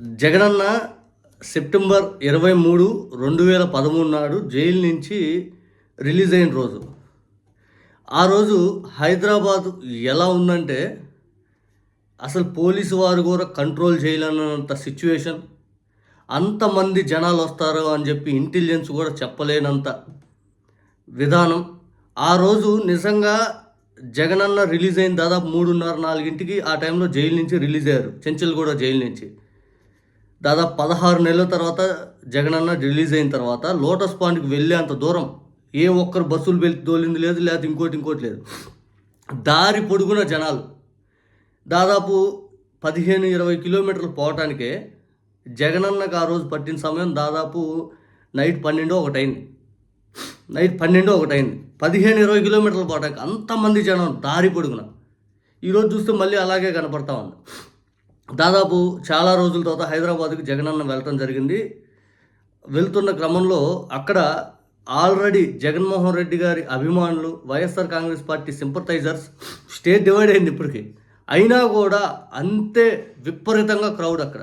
Jagananna September ఇరవై మూడు రెండు వేల పదమూడు నాడు జైలు నుంచి రిలీజ్ అయిన రోజు. ఆ రోజు హైదరాబాద్ ఎలా ఉందంటే అసలు పోలీసు వారు కూడా కంట్రోల్ చేయలేనంత సిచ్యువేషన్. అంతమంది జనాలు వస్తారు అని చెప్పి ఇంటెలిజెన్స్ కూడా చెప్పలేనంత విధానం. ఆ రోజు నిజంగా జగనన్న రిలీజ్ అయిన దాదాపు మూడున్నర నాలుగింటికి ఆ టైంలో జైలు నుంచి రిలీజ్ అయ్యారు. చెంచల్గూడ జైలు నుంచి. దాదాపు పదహారు నెలల తర్వాత జగనన్న రిలీజ్ అయిన తర్వాత లోటస్ పాండ్కి వెళ్ళే అంత దూరం ఏ ఒక్కరు బస్సులు వెళ్ళి తోలింది లేదు లేకపోతే ఇంకోటి ఇంకోటి లేదు. దారి పొడుగున జనాలు. దాదాపు పదిహేను ఇరవై కిలోమీటర్లు పోవటానికే జగనన్నకు ఆ రోజు పట్టిన సమయం దాదాపు నైట్ పన్నెండు ఒకటైంది. నైట్ పన్నెండు ఒకటైంది. పదిహేను ఇరవై కిలోమీటర్లు పోవటానికి అంతమంది జనం దారి పొడుగున. ఈరోజు చూస్తే మళ్ళీ అలాగే కనపడతా ఉంది. దాదాపు చాలా రోజుల తర్వాత హైదరాబాద్కి జగనన్న వెళ్ళటం జరిగింది. వెళ్తున్న క్రమంలో అక్కడ ఆల్రెడీ జగన్మోహన్ రెడ్డి గారి అభిమానులు YSR Congress party sympathisers state divide అయింది ఇప్పటికి. అయినా కూడా అంతే విపరీతంగా క్రౌడ్ అక్కడ.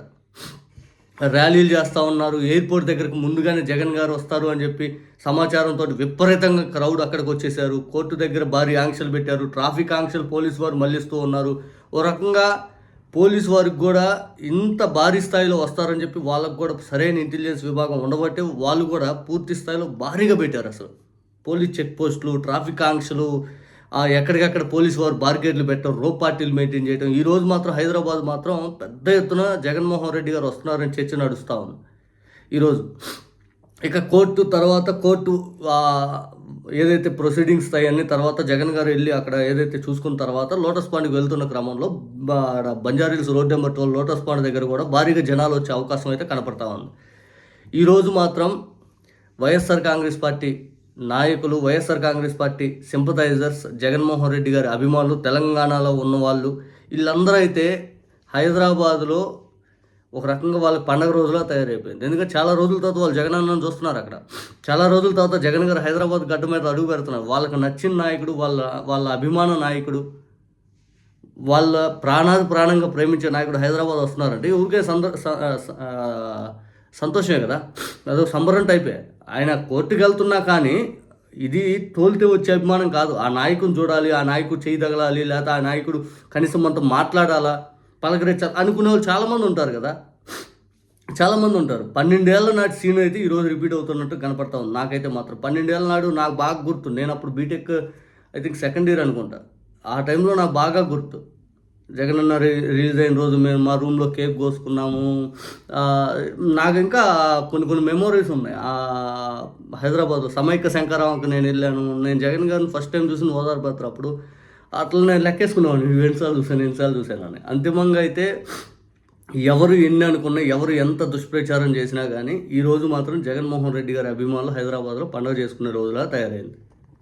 ర్యాలీలు చేస్తూ ఉన్నారు. ఎయిర్పోర్ట్ దగ్గరకు ముందుగానే జగన్ గారు వస్తారు అని చెప్పి సమాచారంతో విపరీతంగా క్రౌడ్ అక్కడికి వచ్చేసారు కోర్టు దగ్గర భారీ ఆంక్షలు పెట్టారు. ట్రాఫిక్ ఆంక్షలు పోలీసు వారు మళ్ళిస్తూ ఉన్నారు. ఓ రకంగా పోలీసు వారికి కూడా ఇంత భారీ స్థాయిలో వస్తారని చెప్పి వాళ్ళకు కూడా సరైన ఇంటెలిజెన్స్ విభాగం ఉండబట్టే వాళ్ళు కూడా పూర్తి స్థాయిలో భారీగా పెట్టారు అసలు. పోలీస్ చెక్ పోస్టులు ట్రాఫిక్ ఆంక్షలు ఎక్కడికక్కడ పోలీసు వారు బార్గేట్లు పెట్టడం రో పార్టీలు మెయింటైన్ చేయడం ఈ రోజు మాత్రం హైదరాబాద్ మాత్రం పెద్ద ఎత్తున జగన్మోహన్ రెడ్డి గారు వస్తున్నారని చర్చ నడుస్తూ ఉంది. ఈరోజు ఇక కోర్టు తర్వాత కోర్టు ఏదైతే ప్రొసీడింగ్స్ అయ్యాన్ని తర్వాత జగన్ గారు వెళ్ళి అక్కడ ఏదైతే చూసుకున్న తర్వాత లోటస్ పాండ్కి వెళ్తున్న క్రమంలో Banjara Hills road number twelve lotus pond దగ్గర కూడా భారీగా జనాలు వచ్చే అవకాశం అయితే కనపడతా ఉంది. ఈరోజు మాత్రం వైఎస్ఆర్ కాంగ్రెస్ పార్టీ నాయకులు YSR Congress party sympathisers Jaganmohan Reddy గారి అభిమానులు తెలంగాణలో ఉన్నవాళ్ళు వీళ్ళందరూ అయితే హైదరాబాద్లో ఒక రకంగా వాళ్ళ పండగ రోజులా తయారైపోయింది. ఎందుకంటే చాలా రోజుల తర్వాత వాళ్ళు జగన్ అన్నను చూస్తున్నారు అక్కడ. చాలా రోజుల తర్వాత జగన్ గారు హైదరాబాద్ గడ్డ మీద అడుగు పెడుతున్నారు. వాళ్ళకి నచ్చిన నాయకుడు వాళ్ళ వాళ్ళ అభిమాన నాయకుడు వాళ్ళ ప్రాణాది ప్రాణంగా ప్రేమించే నాయకుడు హైదరాబాద్ వస్తున్నారంటే ఊరికే సంద స- సంతోషమే కదా. అదొక సంబరం టైపే. ఆయన కోర్టుకి వెళ్తున్నా కానీ ఇది తోలితే వచ్చే అభిమానం కాదు. ఆ నాయకుని చూడాలి ఆ నాయకుడు చేయి తగలాలి లేకపోతే ఆ నాయకుడు కనీసం మనతో మాట్లాడాలా పలకరించాలి. అనుకునే వాళ్ళు చాలామంది ఉంటారు కదా. చాలామంది ఉంటారు. పన్నెండేళ్ళ నాటి సీన్ అయితే ఈరోజు రిపీట్ అవుతున్నట్టు కనపడతా ఉంది. నాకైతే మాత్రం పన్నెండేళ్ళ నాడు నాకు బాగా గుర్తు. నేను అప్పుడు BTech I think second year అనుకుంటా. ఆ టైంలో నాకు బాగా గుర్తు. జగనన్న రి- రిలీజ్ అయిన రోజు మేము మా రూమ్లో కేక్ కోసుకున్నాము. నాకు ఇంకా కొన్ని కొన్ని మెమోరీస్ ఉన్నాయి. ఆ, హైదరాబాద్లో సమైక్య శంకరావంకి నేను వెళ్ళాను. నేను జగన్ గారిని ఫస్ట్ టైం చూసిన ఓదార్పత్ర అప్పుడు. అట్లా నేను లెక్కేసుకున్నాను ఎన్నిసార్లు చూశాను ఎన్నిసార్లు చూశాను అని. అంతిమంగా అయితే ఎవరు ఎన్ని అనుకున్నా ఎవరు ఎంత దుష్ప్రచారం చేసినా కానీ ఈరోజు మాత్రం జగన్మోహన్ రెడ్డి గారి అభిమానులు హైదరాబాద్లో పండుగ చేసుకునే రోజులా తయారైంది.